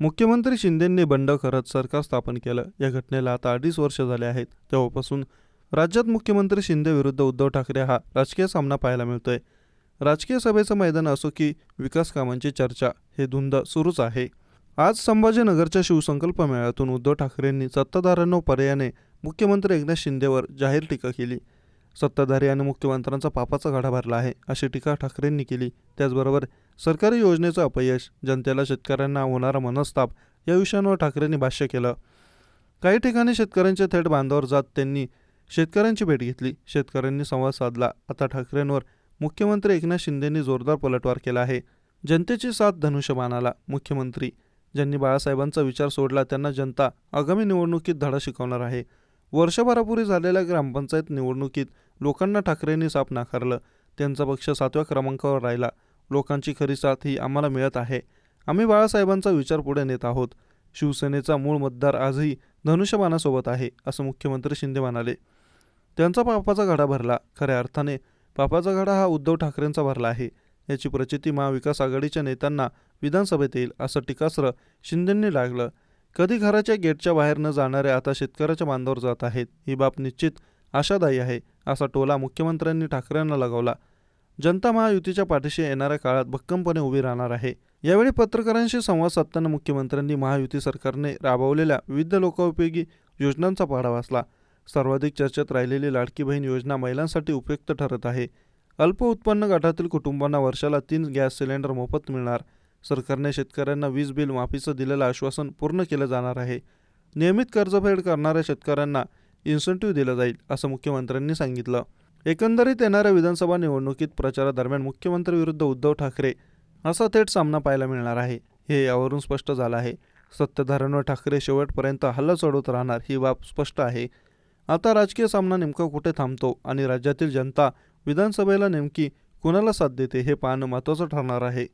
मुख्यमंत्री शिंदेंनी बंड करत सरकार स्थापन केलं. या घटनेला आता अडीच वर्ष झाले आहेत. तेव्हापासून राज्यात मुख्यमंत्री शिंदे विरुद्ध उद्धव ठाकरे हा राजकीय सामना पाहायला मिळतोय. राजकीय सभेचं मैदान असो की विकास कामांची चर्चा हे धुंद सुरूच आहे. आज संभाजीनगरच्या शिवसंकल्प मेळ्यातून उद्धव ठाकरेंनी सत्ताधाऱ्यांना पर्यायाने मुख्यमंत्री एकनाथ शिंदेवर जाहीर टीका केली. सत्ताधारी आणि मुख्यमंत्र्यांचा पापाचा गाडा भरला आहे अशी टीका ठाकरेंनी केली. त्याचबरोबर सरकारी योजनेचं अपयश जनतेला शेतकऱ्यांना होणारा मनस्ताप या विषयांवर ठाकरेंनी भाष्य केलं. काही ठिकाणी शेतकऱ्यांच्या थेट बांधावर जात त्यांनी शेतकऱ्यांची भेट घेतली. शेतकऱ्यांनी संवाद साधला. आता ठाकरेंवर मुख्यमंत्री एकनाथ शिंदेंनी जोरदार पलटवार केला आहे. जनतेची साथ धनुष्यबाणाला मुख्यमंत्री ज्यांनी बाळासाहेबांचा विचार सोडला त्यांना जनता आगामी निवडणुकीत धडा शिकवणार आहे. वर्षभरापूर्वी झालेल्या ग्रामपंचायत निवडणुकीत लोकांना ठाकरेंनी साप नाकारलं. त्यांचा पक्ष सातव्या क्रमांकावर राहिला. लोकांची खरी साथ ही आम्हाला मिळत आहे. आम्ही बाळासाहेबांचा विचार पुढे नेत आहोत. शिवसेनेचा मूळ मतदार आजही धनुष्यबाणासोबत आहे असं मुख्यमंत्री शिंदे म्हणाले. त्यांचा पापाचा घडा भरला. खऱ्या अर्थाने पापाचा घडा हा उद्धव ठाकरेंचा भरला आहे. याची प्रचिती महाविकास आघाडीच्या नेत्यांना विधानसभेत येईल असं टीकास्त्र शिंदेंनी लागलं कधी घराच्या गेटच्या बाहेर न जाणारे आता शेतकऱ्याच्या बांधावर जात आहेत. ही बाब निश्चित आशादायी आहे असा टोला मुख्यमंत्र्यांनी ठाकरेंना लगावला. जनता महायुतीच्या पाठीशी येणाऱ्या काळात भक्कमपणे उभी राहणार आहे. यावेळी पत्रकारांशी संवाद साधताना मुख्यमंत्र्यांनी महायुती सरकारने राबवलेल्या विविध लोकोपयोगी योजनांचा पाढा वाचला. सर्वाधिक चर्चेत राहिलेली लाडकी बहीण योजना महिलांसाठी उपयुक्त ठरत आहे. अल्प उत्पन्न गटातील कुटुंबांना वर्षाला तीन गॅस सिलेंडर मोफत मिळणार. सरकारने शेतकऱ्यांना वीज बिल माफीचं दिलेलं आश्वासन पूर्ण केलं जाणार आहे. नियमित कर्जफेड करणाऱ्या शेतकऱ्यांना इन्सेंटिव्ह दिलं जाईल असं मुख्यमंत्र्यांनी सांगितलं. एकंदरीत येणाऱ्या विधानसभा निवडणुकीत प्रचारादरम्यान मुख्यमंत्री विरुद्ध उद्धव ठाकरे असा थेट सामना पाहायला मिळणार आहे. हे यावरून स्पष्ट झालं आहे. सत्ताधाऱ्यांवर ठाकरे शेवटपर्यंत हल्ला चढवत राहणार ही बाब स्पष्ट आहे. आता राजकीय सामना नेमका कुठे थांबतो आणि राज्यातील जनता विधानसभेला नेमकी कुणाला साथ देते हे पाहणं महत्त्वाचं ठरणार आहे.